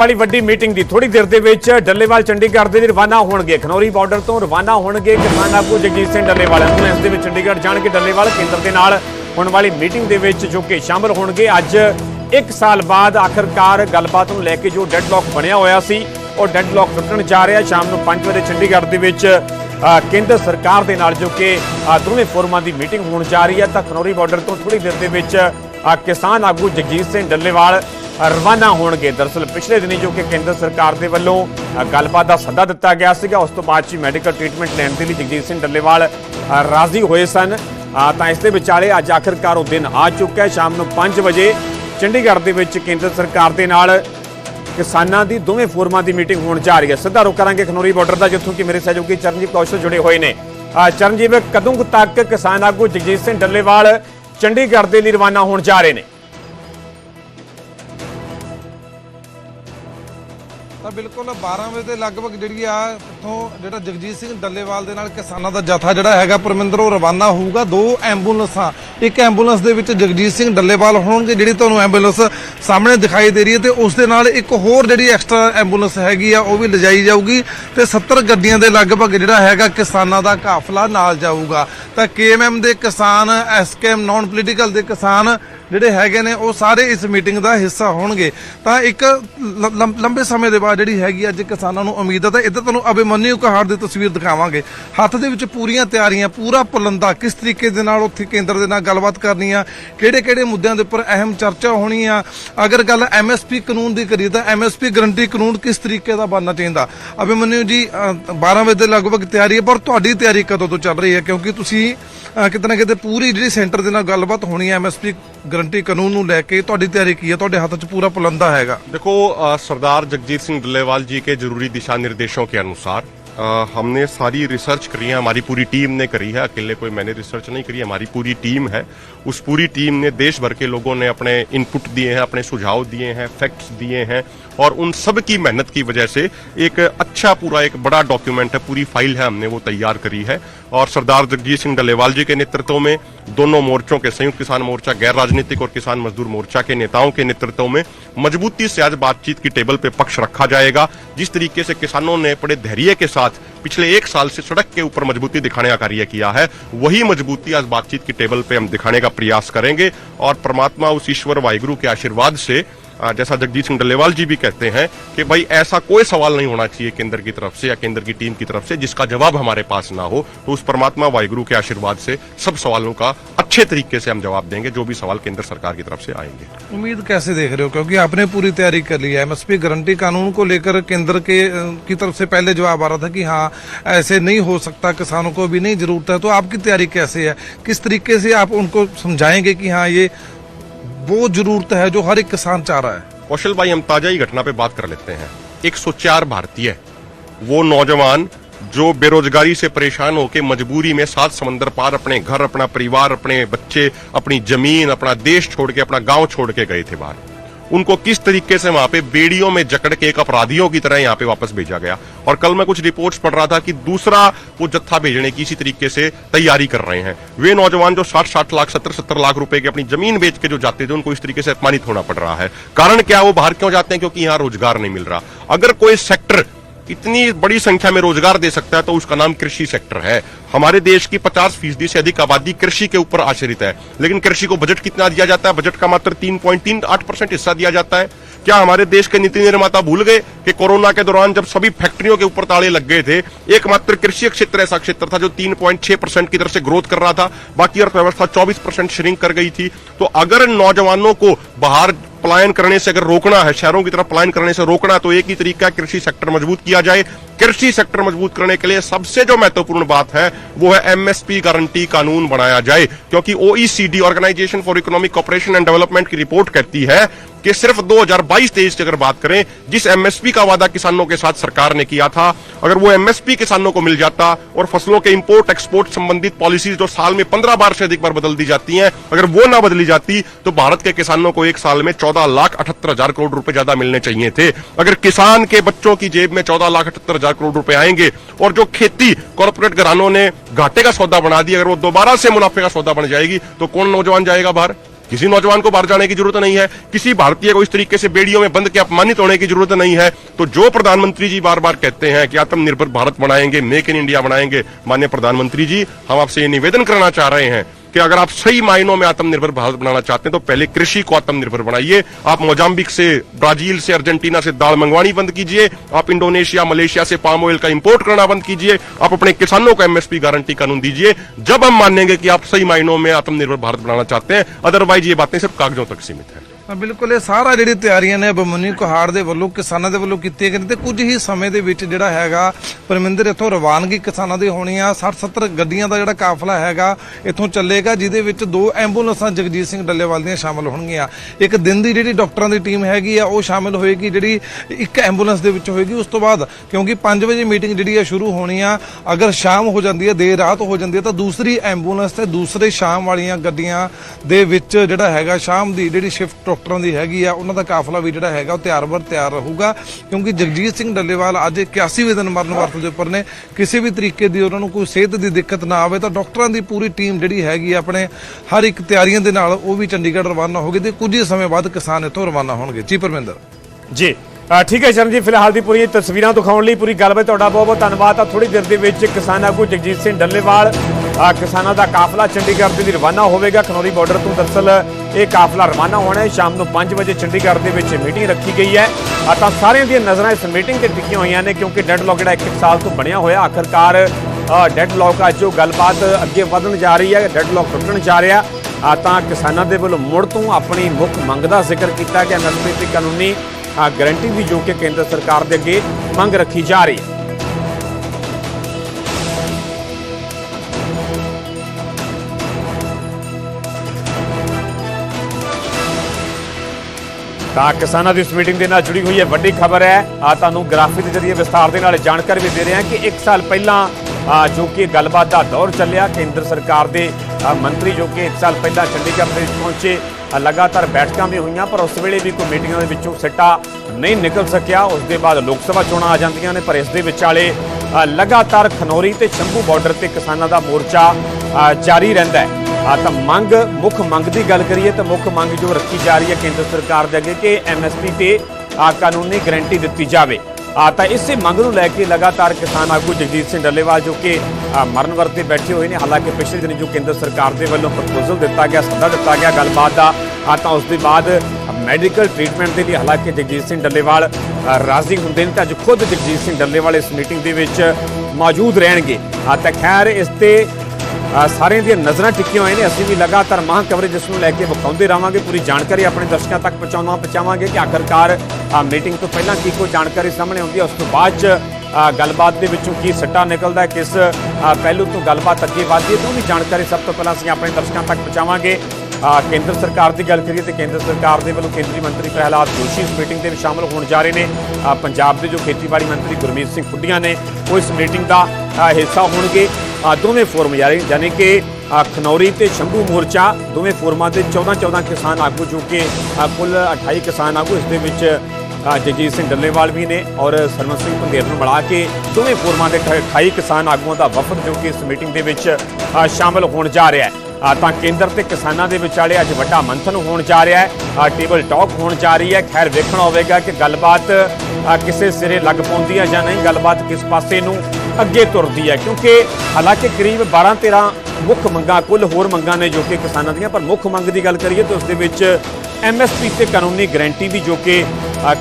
ਵਾਲੀ ਵੱਡੀ ਮੀਟਿੰਗ ਦੀ ਥੋੜੀ ਦੇਰ ਦੇ ਵਿੱਚ ਡੱਲੇਵਾਲ ਚੰਡੀਗੜ੍ਹ ਦੇ ਲਈ ਰਵਾਨਾ ਹੋਣਗੇ। ਖਨੌਰੀ ਬਾਰਡਰ ਤੋਂ ਰਵਾਨਾ ਹੋਣਗੇ ਕਿਸਾਨ ਆਗੂ ਜਗਜੀਤ ਸਿੰਘ ਡੱਲੇਵਾਲ। ਐਂਬੂਲੈਂਸ ਦੇ ਵਿੱਚ ਚੰਡੀਗੜ੍ਹ ਜਾਣਗੇ ਡੱਲੇਵਾਲ ਕੇਂਦਰ ਦੇ ਨਾਲ। ਹੋਣ ਵਾਲੀ ਮੀਟਿੰਗ ਦੇ ਵਿੱਚ ਜੋ ਕਿ ਸ਼ਾਮਲ ਹੋਣਗੇ ਅੱਜ ਇੱਕ ਸਾਲ ਬਾਅਦ ਆਖਰਕਾਰ ਗੱਲਬਾਤ ਨੂੰ ਲੈ ਕੇ ਜੋ ਡੈਡਲੌਕ ਬਣਿਆ ਹੋਇਆ ਸੀ ਉਹ ਡੈਡਲੌਕ ਟੁੱਟਣ ਜਾ ਰਿਹਾ। ਸ਼ਾਮ ਨੂੰ 5 ਵਜੇ ਚੰਡੀਗੜ੍ਹ ਦੇ ਵਿੱਚ ਕੇਂਦਰ ਸਰਕਾਰ ਦੇ ਨਾਲ ਜੋ ਕਿ ਅ, ਦੋਵੇਂ ਫੋਰਮਾਂ ਦੀ ਮੀਟਿੰਗ ਹੋਣ ਜਾ ਰਹੀ ਹੈ। ਤਾਂ ਖਨੌਰੀ ਬਾਰਡਰ ਤੋਂ ਥੋੜੀ ਦੇਰ ਦੇ ਵਿੱਚ ਕਿਸਾਨ ਆਗੂ ਜਗਜੀਤ ਸਿੰਘ ਡੱਲੇਵਾਲ ਰਵਾਨਾ ਹੋਣਗੇ। ਦਰਸਲ ਪਿਛਲੇ ਦਿਨੀ ਜੋ ਕਿ ਕੇਂਦਰ ਸਰਕਾਰ ਦੇ ਵੱਲੋਂ ਗੱਲਬਾਤ ਦਾ ਸੱਦਾ ਦਿੱਤਾ ਗਿਆ ਸੀਗਾ, ਉਸ ਤੋਂ ਬਾਅਦ 'ਚ ਮੈਡੀਕਲ ਟ੍ਰੀਟਮੈਂਟ ਲੈਣ ਦੇ ਲਈ ਜਗਜੀਤ ਸਿੰਘ ਡੱਲੇਵਾਲ ਰਾਜ਼ੀ ਹੋਏ ਸਨ। ਤਾਂ ਇਸ ਦੇ ਵਿਚਾਲੇ ਅੱਜ ਆਖਰਕਾਰ ਉਹ ਦਿਨ ਆ ਚੁੱਕਾ ਹੈ, ਸ਼ਾਮ ਨੂੰ 5 ਵਜੇ। ਚੰਡੀਗੜ੍ਹ ਦੇ ਵਿੱਚ ਕੇਂਦਰ ਸਰਕਾਰ ਦੇ ਨਾਲ ਕਿਸਾਨਾਂ ਦੀ ਦੋਵੇਂ ਫੋਰਮਾਂ ਦੀ ਮੀਟਿੰਗ ਹੋਣ ਜਾ ਰਹੀ ਹੈ। ਸਿੱਧਾ ਰੁਕ ਕਰਾਂਗੇ ਖਨੌਰੀ ਬਾਰਡਰ ਦਾ, ਜਿੱਥੋਂ ਕਿ ਮੇਰੇ ਸਹਿਯੋਗੀ ਚਰਨਜੀਤ ਕੌਸ਼ਲ ਜੁੜੇ ਹੋਏ ਨੇ। ਚਰਨਜੀਤ, ਕਦੋਂ ਤੱਕ ਕਿਸਾਨ ਆਗੂ ਜਗਜੀਤ ਸਿੰਘ ਡੱਲੇਵਾਲ ਚੰਡੀਗੜ੍ਹ ਦੇ ਲਈ ਰਵਾਨਾ ਹੋਣ ਜਾ ਰਹੇ ਨੇ? ਤਾਂ ਬਿਲਕੁਲ 12 ਵਜੇ ਦੇ ਲਗਭਗ ਜਿਹੜੀ ਆ ਇੱਥੋਂ ਜਿਹੜਾ ਜਗਜੀਤ ਸਿੰਘ ਡੱਲੇਵਾਲ ਦੇ ਨਾਲ ਕਿਸਾਨਾਂ ਦਾ ਜਥਾ ਜਿਹੜਾ ਹੈਗਾ ਪਰਮਿੰਦਰ, ਉਹ ਰਵਾਨਾ ਹੋਊਗਾ। ਦੋ ਐਂਬੂਲੈਂਸਾਂ ਇੱਕ ਐਂਬੂਲੈਂਸ ਦੇ ਵਿੱਚ ਜਗਜੀਤ ਸਿੰਘ ਡੱਲੇਵਾਲ ਹੋਣਗੇ, ਜਿਹੜੀ ਤੁਹਾਨੂੰ ਐਂਬੂਲੈਂਸ ਸਾਹਮਣੇ ਦਿਖਾਈ ਦੇ ਰਹੀ ਹੈ ਤੇ ਉਸ ਦੇ ਨਾਲ ਇੱਕ ਹੋਰ ਜਿਹੜੀ ਐਕਸਟਰਾ ਐਂਬੂਲੈਂਸ ਹੈਗੀ ਆ, ਉਹ ਵੀ ਲਿਜਾਈ ਜਾਊਗੀ ਤੇ 70 ਗੱਡੀਆਂ ਦੇ ਲਗਭਗ ਜਿਹੜਾ ਹੈਗਾ ਕਿਸਾਨਾਂ ਦਾ ਕਾਫਲਾ ਨਾਲ ਜਾਊਗਾ। ਤਾਂ ਕੇਐਮਐਮ ਦੇ ਕਿਸਾਨ ਐਸਕੇਐਮ ਨਾਨ ਪੋਲੀਟੀਕਲ ਦੇ ਕਿਸਾਨ ਜਿਹੜੇ ਹੈਗੇ ਨੇ ਉਹ ਸਾਰੇ ਇਸ ਮੀਟਿੰਗ ਦਾ ਹਿੱਸਾ ਹੋਣਗੇ। ਤਾਂ ਇੱਕ ਲ- ਲੰ- ਲੰਬੇ ਸਮੇਂ ਦੇ ਬਾਅਦ ਜਿਹੜੀ ਹੈਗੀ ਅੱਜ ਕਿਸਾਨਾਂ ਨੂੰ ਉਮੀਦ ਹੈ ਤਾਂ ਇੱਧਰ ਤੁਹਾਨੂੰ ਅਭਿਮਨਿਊ ਕਹਾੜ ਦੀ ਤਸਵੀਰ ਦਿਖਾਵਾਂਗੇ। ਹੱਥ ਦੇ ਵਿੱਚ ਪੂਰੀਆਂ ਤਿਆਰੀਆਂ ਪੂਰਾ ਪੁਲੰਦਾ ਕਿਸ ਤਰੀਕੇ ਦੇ ਨਾਲ ਉੱਥੇ ਕੇਂਦਰ ਦੇ ਨਾਲ ਗੱਲਬਾਤ ਕਰਨੀ ਆ ਕਿਹੜੇ ਕਿਹੜੇ ਮੁੱਦਿਆਂ ਦੇ ਉੱਪਰ ਅਹਿਮ ਚਰਚਾ ਹੋਣੀ ਆ। ਅਗਰ ਗੱਲ ਐਮਐਸਪੀ ਕਾਨੂੰਨ ਦੀ ਕਰੀਏ ਤਾਂ ਐਮਐਸਪੀ ਗਰੰਟੀ ਕਾਨੂੰਨ ਕਿਸ ਤਰੀਕੇ ਦਾ ਬਣਨਾ ਚਾਹੀਦਾ? ਅਭਿਮਨਿਊ ਜੀ ਅ, 12 ਵਜੇ ਦੇ ਲਗਭਗ ਤਿਆਰੀ ਹੈ ਪਰ ਤੁਹਾਡੀ ਤਿਆਰੀ ਕਦੋਂ ਤੋਂ ਚੱਲ ਰਹੀ ਹੈ? ਕਿਉਂਕਿ ਤੁਸੀਂ ਕਿਤੇ ਨਾ ਕਿਤੇ ਪੂਰੀ ਜਿਹੜੀ ਸੈਂਟਰ ਦੇ ਨਾਲ ਗੱਲਬਾਤ ਹੋਣੀ ਹੈ ਐਮਐਸਪੀ ਗਰੰਟੀ ਕਾਨੂੰਨ ਨੂੰ ਲੈ ਕੇ ਤੁਹਾਡੀ ਤਿਆਰੀ ਕੀ ਹੈ? ਤੁਹਾਡੇ ਹੱਥ 'ਚ ਪੂਰਾ ਪੁਲੰਦਾ ਹੈਗਾ। ਦੇਖੋ ਸਰਦਾਰ ਜਗਜੀਤ ਸਿੰਘ ਡੱਲੇਵਾਲ ਜੀ ਕੇ ਜ਼ਰੂਰੀ ਦਿਸ਼ਾ ਨਿਰਦੇਸ਼ਾਂ ਕੇ ਅਨੁਸਾਰ अ, हमने सारी रिसर्च करी है हमारी पूरी टीम ने करी है। अकेले कोई मैंने रिसर्च नहीं करी हमारी पूरी टीम है। उस पूरी टीम ने देश भर के लोगों ने अपने इनपुट दिए हैं अपने सुझाव दिए हैं फैक्ट्स दिए हैं और उन सब की मेहनत की वजह से एक अच्छा पूरा एक बड़ा डॉक्यूमेंट है पूरी फ़ाइल है हमने वो तैयार करी है। और सरदार जगजीत सिंह डल्लेवाल जी के नेतृत्व में दोनों मोर्चों के संयुक्त किसान मोर्चा गैर राजनीतिक और किसान मजदूर मोर्चा के नेताओं के नेतृत्व में मजबूती से आज बातचीत की टेबल पे पक्ष रखा जाएगा। जिस तरीके से किसानों ने बड़े धैर्य के साथ पिछले एक साल से सड़क के ऊपर मजबूती दिखाने का कार्य किया है वही मजबूती आज बातचीत की टेबल पे हम दिखाने का प्रयास करेंगे और परमात्मा उस ईश्वर वाहिगुरु के आशीर्वाद से आ, जैसा जगजीत सिंह डल्लेवाल जी भी कहते हैं कि भाई, ऐसा कोई सवाल नहीं होना चाहिए केंद्र की तरफ़ से या केंद्र की टीम की तरफ़ से जिसका जवाब हमारे पास ना हो। तो उस परमात्मा वाहिगुरु के आशीर्वाद से सब सवालों का अच्छे तरीके से हम जवाब देंगे, जो भी सवाल केंद्र सरकार की तरफ़ से आएँगे। उम्मीद कैसे देख रहे हो? क्योंकि आपने पूरी तैयारी कर ली है। एमएसपी गारंटी कानून को लेकर केंद्र के की तरफ़ से पहले जवाब आ रहा था कि हाँ ऐसे नहीं हो सकता, किसानों को भी नहीं ज़रूरत है। तो आपकी तैयारी कैसे है? किस तरीके से आप उनको समझाएँगे कि हाँ ये वो ज़रूरत है जो हर एक किसान चाह रहा है। कौशल भाई, हम ताज़ा ही घटना पे बात कर लेते हैं। 104 भारतीय वो नौजवान जो बेरोजगारी से परेशान होकर मजबूरी में सात समंदर पार अपने घर, अपना परिवार, अपने बच्चे, अपनी ज़मीन, अपना देश छोड़ के, अपना गाँव छोड़ के गए थे बाहर। उनको किस तरीके से वहाँ पे बेड़ियों में जकड़ के एक अपराधियों की तरह यहाँ पे वापस भेजा गया? और कल मैं कुछ रिपोर्ट्स पढ़ रहा था कि दूसरा वो जत्था भेजने की इसी तरीके से तैयारी कर रहे हैं। वे नौजवान जो साठ साठ लाख सत्तर सत्तर लाख रुपए की अपनी ज़मीन बेच के जो जाते थे, उनको इस तरीके से अपमानित होना पड़ रहा है। कारण क्या वो बाहर क्यों जाते हैं? क्योंकि यहाँ रोज़गार नहीं मिल रहा। अगर कोई सेक्टर इतनी बड़ी संख्या में रोज़गार दे सकता है तो उसका नाम कृषि सेक्टर है। हमारे देश की 50 फ़ीसदी से अधिक आबादी कृषि के ऊपर आश्रित है। लेकिन कृषि को बजट कितना दिया जाता है? बजट का मात्र 3.38 परसेंट हिस्सा दिया जाता है। क्या हमारे देश के नीति निर्माता भूल गए कि कोरोना के दौरान जब सभी फैक्ट्रियों के ऊपर ताले लग गए थे, एकमात्र कृषि क्षेत्र, ऐसा क्षेत्र था जो 3.6 परसेंट की दर से ग्रोथ कर रहा था। बाकी अर्थव्यवस्था 24 परसेंट श्रिंक कर गई थी। तो अगर नौजवानों को बाहर पलायन करने से अगर रोकना है शहरों की तरफ पलायन करने से रोकना है तो एक ही तरीका है कृषि सेक्टर मजबूत किया जाए कृषि सेक्टर मज़बूत करने के लिए सबसे जो महत्वपूर्ण बात है, वो है एमएसपी गारंटी कानून बनाया जाए, क्योंकि OECD organisation for economic cooperation and development की रिपोर्ट कहती है कि सिर्फ़ 2022-23 की अगर बात करें, जिस एमएसपी का वादा किसानों के साथ सरकार ने किया था, अगर वो एमएसपी किसानों को मिल जाता और फ़सलों के इंपोर्ट एक्सपोर्ट संबंधित पॉलिसीज़ जो साल में 15 बार से अधिक बार बदल दी जाती हैं, अगर वो ना बदली जाती तो भारत के किसानों को एक साल में 14 लाख अठहत्तर हज़ार करोड़ रुपए ज़्यादा मिलने चाहिए थे। अगर किसान के बच्चों की जेब में 14 लाख अठहत्तर हज़ार करोड़ रुपए आएँगे। और जो खेती कॉर्पोरेट घरानों ने घाटे का सौदा बना दिया, अगर वो दोबारा से मुनाफे का सौदा बन जाएगी तो कौन नौजवान जाएगा बाहर? किसी नौजवान को बाहर जाने की ज़रूरत नहीं है। किसी भारतीय को इस तरीके से बेड़ियों में बंद के अपमानित होने की ज़रूरत नहीं है। तो जो प्रधानमंत्री जी बार बार कहते हैं कि आत्मनिर्भर भारत बनाएँगे, मेक इन इंडिया बनाएँगे, माननीय प्रधानमंत्री जी, हम आपसे ये निवेदन करना चाह रहे हैं कि अगर आप सही मायनों में आत्मनिर्भर भारत बनाना चाहते हैं तो पहले कृषि को आत्मनिर्भर बनाइए। आप मोजाम्बिक से, ब्राज़ील से, अर्जेंटीना से दाल मंगवानी बंद कीजिए। आप इंडोनेशिया, मलेशिया से पाम ऑयल का इंपोर्ट करना बंद कीजिए। आप अपने किसानों को एमएसपी गारंटी कानून दीजिए। जब हम मानेंगे कि आप सही मायनों में आत्मनिर्भर भारत बनाना चाहते हैं अदरवाइज़ ये बातें सिर्फ़ कागजों तक सीमित है। ਤਾਂ ਬਿਲਕੁਲ ਇਹ ਸਾਰਾ ਜਿਹੜੀ ਤਿਆਰੀਆਂ ਨੇ ਬਮਨੀ ਕੁਹਾੜ ਦੇ ਵੱਲੋਂ, ਕਿਸਾਨਾਂ ਦੇ ਵੱਲੋਂ ਕੀਤੀਆਂ ਗਈਆਂ ਨੇ। ਤੇ ਕੁਝ ਹੀ ਸਮੇਂ ਦੇ ਵਿੱਚ ਜਿਹੜਾ ਹੈਗਾ, ਪਰਮਿੰਦਰ ਇੱਥੋਂ ਰਵਾਨਗੀ ਕਿਸਾਨਾਂ ਦੀ ਹੋਣੀ ਆ 60 70 ਗੱਡੀਆਂ ਦਾ ਜਿਹੜਾ ਕਾਫਲਾ ਹੈਗਾ, ਇੱਥੋਂ ਚੱਲੇਗਾ, ਜਿਹਦੇ ਵਿੱਚ ਦੋ ਐਂਬੂਲੈਂਸਾਂ ਜਗਜੀਤ ਸਿੰਘ ਡੱਲੇਵਾਲ ਦੀਆਂ ਸ਼ਾਮਲ ਹੋਣਗੀਆਂ। ਇੱਕ ਦਿਨ ਦੀ ਜਿਹੜੀ ਡਾਕਟਰਾਂ ਦੀ ਟੀਮ ਹੈਗੀ ਆ, ਉਹ ਸ਼ਾਮਲ ਹੋਏਗੀ, ਜਿਹੜੀ ਇੱਕ ਐਂਬੂਲੈਂਸ ਦੇ ਵਿੱਚ ਹੋਏਗੀ। ਉਸ ਤੋਂ ਬਾਅਦ, ਕਿਉਂਕਿ 5 ਵਜੇ ਮੀਟਿੰਗ ਜਿਹੜੀ ਆ ਸ਼ੁਰੂ ਹੋਣੀ ਆ, ਅਗਰ ਸ਼ਾਮ ਹੋ ਜਾਂਦੀ ਹੈ ਦੇਰ ਰਾਤ ਹੋ ਜਾਂਦੀ ਹੈ ਤਾਂ ਦੂਸਰੀ ਐਂਬੂਲੈਂਸ ਤੇ ਦੂਸਰੇ ਸ਼ਾਮ ਵਾਲੀਆਂ ਗੱਡੀਆਂ ਦੇ ਵਿੱਚ ਜਿਹੜਾ ਹੈਗਾ, ਸ਼ਾਮ ਦੀ ਜਿਹੜੀ ਸ਼ਿਫਟ ਡਾਕਟਰਾਂ ਦੀ ਹੈਗੀ ਆ, ਉਹਨਾਂ ਦਾ ਕਾਫਲਾ ਵੀ ਜਿਹੜਾ ਹੈਗਾ ਉਹ ਤਿਆਰ ਬਰ ਤਿਆਰ ਰਹੂਗਾ। ਕਿਉਂਕਿ ਜਗਜੀਤ ਸਿੰਘ ਡੱਲੇਵਾਲ ਅੱਜ 81ਵੇਂ ਦਿਨ ਮਰਨ ਵਰਤ ਦੇ ਉੱਪਰ ਨੇ। ਕਿਸੇ ਵੀ ਤਰੀਕੇ ਦੀ ਉਹਨਾਂ ਨੂੰ ਕੋਈ ਸਿਹਤ ਦੀ ਦਿੱਕਤ ਨਾ ਆਵੇ ਤਾਂ ਡਾਕਟਰਾਂ ਦੀ ਪੂਰੀ ਟੀਮ ਜਿਹੜੀ ਹੈਗੀ ਆ ਆਪਣੇ ਹਰ ਇੱਕ ਤਿਆਰੀਆਂ ਦੇ ਨਾਲ ਉਹ ਵੀ ਚੰਡੀਗੜ੍ਹ ਰਵਾਨਾ ਹੋ ਹੋਗੇ ਤੇ ਕੁਝ ਹੀ ਸਮੇਂ ਬਾਅਦ ਕਿਸਾਨ ਇੱਥੋਂ ਰਵਾਨਾ ਹੋਣਗੇ। ਜੀ ਪਰਮਿੰਦਰ। ਜੀ। ਠੀਕ ਹੈ ਸ਼ਰਨ ਜੀ ਫਿਲਹਾਲ ਦੀ ਪੂਰੀ ਤਸਵੀਰਾਂ ਦਿਖਾਉਣ ਲਈ ਪੂਰੀ ਗੱਲਬਾਤ ਤੁਹਾਡਾ ਬਹੁਤ ਬਹੁਤ ਧੰਨਵਾਦ। ਆ ਥੋੜੀ ਦੇਰ ਦੇ ਵਿੱਚ ਕਿਸਾਨ ਆਗੂ ਜਗਜੀਤ ਸਿੰਘ ਡੱਲੇਵਾਲ ਕਿਸਾਨਾਂ ਦਾ ਕਾਫਲਾ, ਚੰਡੀਗੜ੍ਹ ਦੇ ਲਈ ਰਵਾਨਾ ਹੋਵੇਗਾ। ਖਨੌਰੀ ਬਾਰਡਰ ਤੋਂ ਦਰਸਲ ਇਹ ਕਾਫਲਾ ਰਵਾਨਾ ਹੋਣਾ ਹੈ। ਸ਼ਾਮ ਨੂੰ 5 ਵਜੇ ਚੰਡੀਗੜ੍ਹ ਦੇ ਵਿੱਚ ਮੀਟਿੰਗ ਰੱਖੀ ਗਈ ਹੈ। ਤਾਂ ਸਾਰਿਆਂ ਦੀਆਂ ਨਜ਼ਰਾਂ ਇਸ ਮੀਟਿੰਗ ਤੇ ਟਿਕੀਆਂ ਹੋਈਆਂ ਨੇ ਕਿਉਂਕਿ ਡੈਡਲੌਕ ਜਿਹੜਾ ਇੱਕ ਇੱਕ ਸਾਲ ਤੋਂ ਬਣਿਆ ਹੋਇਆ। ਆਖਰਕਾਰ ਡੈਡਲੌਕ ਅੱਜ ਜੋ ਗੱਲਬਾਤ ਅੱਗੇ ਵਧਣ ਜਾ ਰਹੀ ਹੈ। ਡੈਡਲੌਕ ਟੁੱਟਣ ਜਾ ਰਿਹਾ। ਆ ਤਾਂ ਕਿਸਾਨਾਂ ਦੇ ਵੱਲੋਂ ਮੁੜ ਤੋਂ ਆਪਣੀ ਮੁੱਖ ਮੰਗ ਦਾ ਜ਼ਿਕਰ ਕੀਤਾ ਗਿਆ। ਨਰਮੇ ਤੇ ਕਾਨੂੰਨੀ ਆ ਗਾਰੰਟੀ ਦੀ ਜੋ ਕਿ ਕੇਂਦਰ ਸਰਕਾਰ ਦੇ ਅੱਗੇ ਮੰਗ ਰੱਖੀ ਜਾ ਰਹੀ ਹੈ। ਤਾਂ ਕਿਸਾਨਾਂ ਦੀ ਇਸ ਮੀਟਿੰਗ ਦੇ ਨਾਲ ਜੁੜੀ ਹੋਈ ਹੈ ਵੱਡੀ ਖਬਰ ਹੈ। ਆ ਤੁਹਾਨੂੰ ਗ੍ਰਾਫਿਕ ਦੇ ਜ਼ਰੀਏ ਵਿਸਥਾਰ ਦੇ ਨਾਲ ਜਾਣਕਾਰੀ ਵੀ ਦੇ ਰਹੇ ਹਾਂ ਕਿ 1 ਸਾਲ ਪਹਿਲਾਂ ਜੋ ਕਿ ਗੱਲਬਾਤ ਦਾ ਦੌਰ ਚੱਲਿਆ, ਕੇਂਦਰ ਸਰਕਾਰ ਦੇ ਮੰਤਰੀ ਜੋ ਕਿ 1 ਸਾਲ ਪਹਿਲਾਂ ਚੰਡੀਗੜ੍ਹ ਦੇ ਵਿੱਚ ਪਹੁੰਚੇ ਲਗਾਤਾਰ ਬੈਠਕਾਂ ਵੀ ਹੋਈਆਂ, ਪਰ ਉਸ ਵੇਲੇ ਵੀ ਕੋਈ ਮੀਟਿੰਗਾਂ ਦੇ ਵਿੱਚੋਂ ਸਿੱਟਾ ਨਹੀਂ ਨਿਕਲ ਸਕਿਆ। ਉਸ ਦੇ ਬਾਅਦ ਲੋਕ ਸਭਾ ਚੋਣਾਂ ਆ ਜਾਂਦੀਆਂ ਨੇ, ਪਰ ਇਸ ਦੇ ਵਿਚਾਲੇ ਲਗਾਤਾਰ ਖਨੌਰੀ ਤੇ ਸ਼ੰਭੂ ਬਾਰਡਰ ਤੇ ਕਿਸਾਨਾਂ ਦਾ ਮੋਰਚਾ ਜਾਰੀ ਰਹਿੰਦਾ ਹੈ। ਆ ਤਾਂ ਮੰਗ, ਮੁੱਖ ਮੰਗ ਦੀ ਗੱਲ ਕਰੀਏ ਤਾਂ ਮੁੱਖ ਮੰਗ ਜੋ ਰੱਖੀ ਜਾ ਰਹੀ ਹੈ ਕੇਂਦਰ ਸਰਕਾਰ ਦੇ ਅੱਗੇ ਕਿ ਐਮਐਸਪੀ ਤੇ ਆ ਕਾਨੂੰਨੀ ਗਾਰੰਟੀ ਦਿੱਤੀ ਜਾਵੇ। ਆ ਤਾਂ ਇਸੇ ਮੰਗ ਨੂੰ ਲੈ ਕੇ ਲਗਾਤਾਰ ਕਿਸਾਨ ਆਗੂ ਜਗਜੀਤ ਸਿੰਘ ਡੱਲੇਵਾਲ ਜੋ ਕਿ ਮਰਨ ਵਰਤੇ ਬੈਠੇ ਹੋਏ ਨੇ, ਹਾਲਾਂਕਿ ਪਿਛਲੇ ਦਿਨ ਜੋ ਕੇਂਦਰ ਸਰਕਾਰ ਦੇ ਵੱਲੋਂ ਪ੍ਰਪੋਜ਼ਲ ਦਿੱਤਾ ਗਿਆ, ਸੱਦਾ ਦਿੱਤਾ ਗਿਆ, ਗੱਲਬਾਤ ਦਾ ਆ ਤਾਂ ਉਸ ਦੇ ਬਾਅਦ ਮੈਡੀਕਲ ਟ੍ਰੀਟਮੈਂਟ ਦੇ ਲਈ ਹਾਲਾਂਕਿ ਜਗਜੀਤ ਸਿੰਘ ਡੱਲੇਵਾਲ ਰਾਜ਼ੀ ਹੁੰਦੇ ਨੇ ਤਾਂ ਅੱਜ ਖੁਦ ਜਗਜੀਤ ਸਿੰਘ ਡੱਲੇਵਾਲ ਇਸ ਮੀਟਿੰਗ ਦੇ ਵਿੱਚ ਮੌਜੂਦ ਰਹਿਣਗੇ। ਆ ਤਾਂ ਖੈਰ ਇਸ ਤੇ ਸਾਰਿਆਂ ਦੀਆਂ ਨਜ਼ਰਾਂ ਟਿੱਕੀਆਂ ਹੋਈਆਂ ਨੇ। ਅਸੀਂ ਵੀ ਲਗਾਤਾਰ ਮਾਹ ਕਵਰੇਜ ਇਸ ਨੂੰ ਲੈ ਕੇ ਵਿਖਾਉਂਦੇ ਰਹਾਂਗੇ। ਪੂਰੀ ਜਾਣਕਾਰੀ ਆਪਣੇ ਦਰਸ਼ਕਾਂ ਤੱਕ ਪਹੁੰਚਾਉਣਾ, ਪਹੁੰਚਾਵਾਂਗੇ ਕਿ ਆਖਰਕਾਰ ਮੀਟਿੰਗ ਤੋਂ ਪਹਿਲਾਂ ਕੀ ਕੋਈ ਜਾਣਕਾਰੀ ਸਾਹਮਣੇ ਆਉਂਦੀ ਹੈ, ਉਸ ਤੋਂ ਬਾਅਦ ਚ ਗੱਲਬਾਤ ਦੇ ਵਿੱਚੋਂ ਕੀ ਸੱਟਾ ਨਿਕਲਦਾ ਹੈ, ਕਿਸ ਪਹਿਲੂ ਤੋਂ ਗੱਲਬਾਤ ਅੱਗੇ ਵਧਦੀ ਹੈ ਤੋਂ ਵੀ ਜਾਣਕਾਰੀ ਸਭ ਤੋਂ ਪਹਿਲਾਂ ਅਸੀਂ ਆਪਣੇ ਦਰਸ਼ਕਾਂ ਤੱਕ ਪਹੁੰਚਾਵਾਂਗੇ। ਕੇਂਦਰ ਸਰਕਾਰ ਦੀ ਗੱਲ ਕਰੀਏ ਤੇ ਕੇਂਦਰ ਸਰਕਾਰ ਦੇ ਵੱਲੋਂ ਕੇਂਦਰੀ ਮੰਤਰੀ ਪ੍ਰਹਿਲਾਦ ਜੋਸ਼ੀ ਇਸ ਮੀਟਿੰਗ ਦੇ ਵਿੱਚ ਸ਼ਾਮਲ ਹੋਣ ਜਾ ਰਹੇ ਨੇ। ਪੰਜਾਬ ਦੇ ਜੋ ਖੇਤੀਬਾੜੀ ਮੰਤਰੀ ਗੁਰਮੀਤ ਸਿੰਘ ਖੁੱਡੀਆਂ ਨੇ, ਉਹ ਇਸ ਮੀਟਿੰਗ ਦਾ ਹਿੱਸਾ ਹੋਣਗੇ। ਅ, ਦੋਵੇਂ ਫੋਰਮ ਯਾਨੀ ਯਾਨੀ ਕਿ ਖਨੌਰੀ ਤੇ ਸ਼ੰਭੂ ਮੋਰਚਾ ਦੋਵੇਂ ਫੋਰਮਾਂ ਦੇ 14 14 ਕਿਸਾਨ ਆਗੂ ਜੋ ਕਿ ਕੁੱਲ 28 ਕਿਸਾਨ ਆਗੂ ਇਸ ਦੇ ਵਿੱਚ ਜਗਜੀਤ ਸਿੰਘ ਡੱਲੇਵਾਲ ਵੀ ਨੇ ਔਰ ਸਰਵਨ ਸਿੰਘ ਪੰਧੇਰ ਨੂੰ ਮਿਲਾ ਕੇ ਦੋਵੇਂ ਫੋਰਮਾਂ ਦੇ 28 ਕਿਸਾਨ ਆਗੂਆਂ ਦਾ ਵਫਦ ਜੋ ਕਿ ਇਸ ਮੀਟਿੰਗ ਦੇ ਵਿੱਚ ਅ, ਸ਼ਾਮਲ ਹੋਣ ਜਾ ਰਿਹਾ ਹੈ। ਤਾਂ ਕੇਂਦਰ ਤੇ ਕਿਸਾਨਾਂ ਦੇ ਵਿਚਾਲੇ ਅੱਜ ਵੱਡਾ ਮੰਥਨ ਹੋਣ ਜਾ ਰਿਹਾ ਹੈ। ਟੇਬਲ ਟਾਕ ਹੋਣ ਜਾ ਰਹੀ ਹੈ। ਖੈਰ ਵੇਖਣਾ ਹੋਵੇਗਾ ਕਿ ਗੱਲਬਾਤ ਕਿਸੇ ਸਿਰੇ ਲੱਗ ਪਾਉਂਦੀ ਹੈ ਜਾਂ ਨਹੀਂ ਗੱਲਬਾਤ ਕਿਸ ਪਾਸੇ ਨੂੰ ਅੱਗੇ ਤੁਰਦੀ ਹੈ, ਕਿਉਂਕਿ ਹਾਲਾਂਕਿ ਕਰੀਬ 12 13 ਮੁੱਖ ਮੰਗਾਂ, ਕੁੱਲ ਹੋਰ ਮੰਗਾਂ ਨੇ ਜੋ ਕਿ ਕਿਸਾਨਾਂ ਦੀਆਂ, ਪਰ ਮੁੱਖ ਮੰਗ ਦੀ ਗੱਲ ਕਰੀਏ ਤਾਂ ਉਸ ਦੇ ਵਿੱਚ ਐਮਐਸਪੀ ਤੇ ਕਾਨੂੰਨੀ ਗਾਰੰਟੀ ਵੀ ਜੋ ਕਿ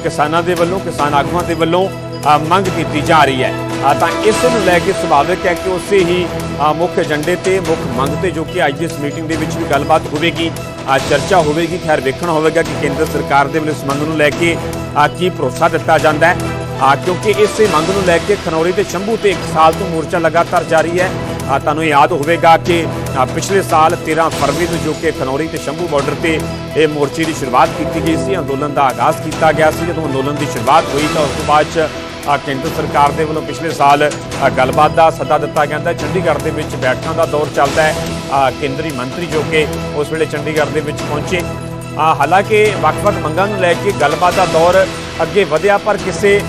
ਕਿਸਾਨਾਂ ਦੇ ਵੱਲੋਂ, ਕਿਸਾਨ ਆਗੂਆਂ ਦੇ ਵੱਲੋਂ ਮੰਗ ਕੀਤੀ ਜਾ ਰਹੀ ਹੈ। ਤਾਂ ਇਸ ਨੂੰ ਲੈ ਕੇ ਸੁਭਾਵਿਕ ਹੈ ਕਿ ਉਸੇ ਹੀ ਮੁੱਖ ਏਜੰਡੇ ਤੇ, ਮੁੱਖ ਮੰਗ ਤੇ ਜੋ ਕਿ ਅੱਜ ਦੀ ਇਸ ਮੀਟਿੰਗ ਦੇ ਵਿੱਚ ਵੀ ਗੱਲਬਾਤ ਹੋਵੇਗੀ ਚਰਚਾ ਹੋਵੇਗੀ, ਖੈਰ ਵੇਖਣਾ ਹੋਵੇਗਾ ਕਿ ਕੇਂਦਰ ਸਰਕਾਰ ਦੇ ਵੱਲੋਂ ਇਸ ਮੰਗ ਨੂੰ ਲੈ ਕੇ ਕੀ ਭਰੋਸਾ ਦਿੱਤਾ ਜਾਂਦਾ ਹੈ। ਆ ਕਿਉਂਕਿ ਇਸੇ ਮੰਗ ਨੂੰ ਲੈ ਕੇ ਖਨੌਰੀ ਤੇ ਸ਼ੰਭੂ ਤੇ 1 ਸਾਲ ਤੋਂ ਮੋਰਚਾ ਲਗਾਤਾਰ ਜਾਰੀ ਹੈ। ਆ ਤੁਹਾਨੂੰ ਯਾਦ ਹੋਵੇਗਾ ਕਿ ਪਿਛਲੇ ਸਾਲ 13 ਫਰਵਰੀ ਨੂੰ ਜੋ ਕਿ ਖਨੌਰੀ ਤੇ ਸ਼ੰਭੂ ਬਾਰਡਰ ਤੇ ਇਹ ਮੋਰਚੇ ਦੀ ਸ਼ੁਰੂਆਤ ਕੀਤੀ ਗਈ ਸੀ, ਅੰਦੋਲਨ ਦਾ ਆਗਾਜ਼ ਕੀਤਾ ਗਿਆ ਸੀ। ਜਦੋਂ ਅੰਦੋਲਨ ਦੀ ਸ਼ੁਰੂਆਤ ਹੋਈ ਤਾਂ ਉਸ ਤੋਂ ਬਾਅਦ ਚ ਕੇਂਦਰ ਸਰਕਾਰ ਦੇ ਵੱਲੋਂ ਪਿਛਲੇ ਸਾਲ ਗੱਲਬਾਤ ਦਾ ਸੱਦਾ ਦਿੱਤਾ ਜਾਂਦਾ ਚੰਡੀਗੜ੍ਹ ਦੇ ਵਿੱਚ ਬੈਠਕਾਂ ਦਾ ਦੌਰ ਚੱਲਦਾ ਹੈ। ਕੇਂਦਰੀ ਮੰਤਰੀ ਜੋ ਕਿ ਉਸ ਵੇਲੇ ਚੰਡੀਗੜ੍ਹ ਦੇ ਵਿੱਚ ਪਹੁੰਚੇ। ਹਾਲਾਂਕਿ ਵੱਖ-ਵੱਖ ਮੰਗਾਂ ਨੂੰ ਲੈ ਕੇ ਗੱਲਬਾਤ ਦਾ ਦੌਰ ਅੱਗੇ ਵਧਿਆ, ਪਰ ਕਿਸੇ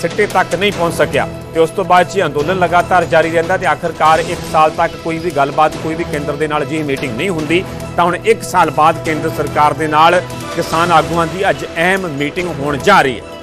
ਸਿੱਟੇ ਤੱਕ ਨਹੀਂ ਪਹੁੰਚ ਸਕਿਆ ਤੇ ਉਸ ਤੋਂ ਬਾਅਦ ਜੀ ਅੰਦੋਲਨ ਲਗਾਤਾਰ ਜਾਰੀ ਰਹਿੰਦਾ ਤੇ ਆਖਰਕਾਰ 1 ਸਾਲ ਤੱਕ ਕੋਈ ਵੀ ਗੱਲਬਾਤ, ਕੋਈ ਵੀ ਕੇਂਦਰ ਦੇ ਨਾਲ ਜੀ ਮੀਟਿੰਗ ਨਹੀਂ ਹੁੰਦੀ। ਤਾਂ ਹੁਣ 1 ਸਾਲ ਬਾਅਦ ਕੇਂਦਰ ਸਰਕਾਰ ਦੇ ਨਾਲ ਕਿਸਾਨ ਆਗੂਆਂ ਦੀ ਅੱਜ ਅਹਿਮ ਮੀਟਿੰਗ ਹੋਣ ਜਾ ਰਹੀ ਹੈ।